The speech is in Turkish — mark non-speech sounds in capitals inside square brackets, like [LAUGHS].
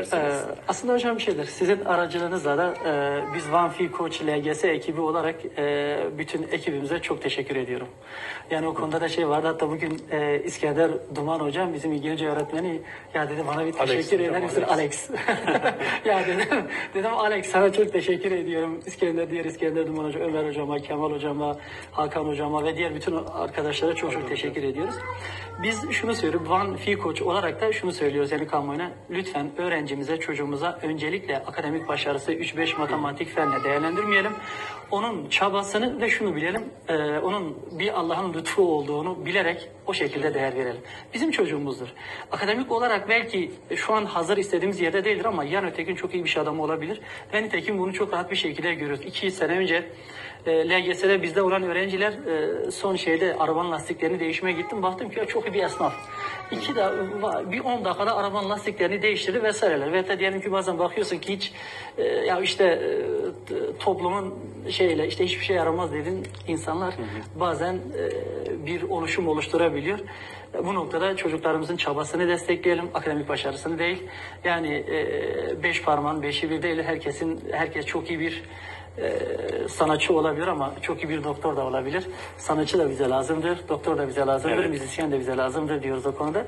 isterseniz. Ee, aslında hocam bir şeydir. Sizin aracılığınızla da e, biz One Fee Coach LGS ekibi olarak e, bütün ekibimize çok teşekkür ediyorum. Yani o konuda da şey vardı. Hatta bugün e, İskender Duman hocam bizim İngilizce öğretmeni ya dedi bana bir Alex teşekkür eder misin Alex. [LAUGHS] Ya dedim, dedim Alex sana çok teşekkür ediyorum. İskender, diğer İskender Duman hocam, Ömer hocama, Kemal hocama, Hakan hocama ve diğer bütün arkadaşlara çok çok teşekkür ediyoruz. Biz şunu söylüyoruz. One Fee Coach olarak da şunu söylüyoruz yani kamuoyuna. Lütfen öğrencimize, çocuğumuza öncelikle akademik başarısı 3-5 matematik fenle değerlendirmeyelim. Onun çabasını ve şunu bilelim. e, onun bir Allah'ın lütfu olduğunu bilerek o şekilde değer verelim. Bizim çocuğumuzdur. Akademik olarak belki şu an hazır istediğimiz yerde değildir ama yarın öteki gün çok iyi bir şey adamı olabilir. Ve nitekim bunu çok rahat bir şekilde görüyoruz. İki sene önce e, LGS'de bizde olan öğrenciler e, son şeyde arabanın lastiklerini değişmeye gittim. Baktım ki çok iyi bir esnaf. İki de bir 10 dakikada arabanın lastiklerini değiştirdi vesaireler. Ve hatta diyelim ki bazen bakıyorsun ki hiç e, ya işte e, toplumun şeyle işte hiçbir şey yaramaz dedin insanlar bazen e, bir oluşum oluşturabiliyor. E, Bu noktada çocuklarımızın çabasını destekleyelim, akademik başarısını değil. Yani e, beş parmağın beşi bir değil, herkesin herkes çok iyi bir e, sanatçı olabilir ama çok iyi bir doktor da olabilir. Sanatçı da bize lazımdır, doktor da bize lazımdır, Evet. müzisyen de bize lazımdır diyoruz o konuda.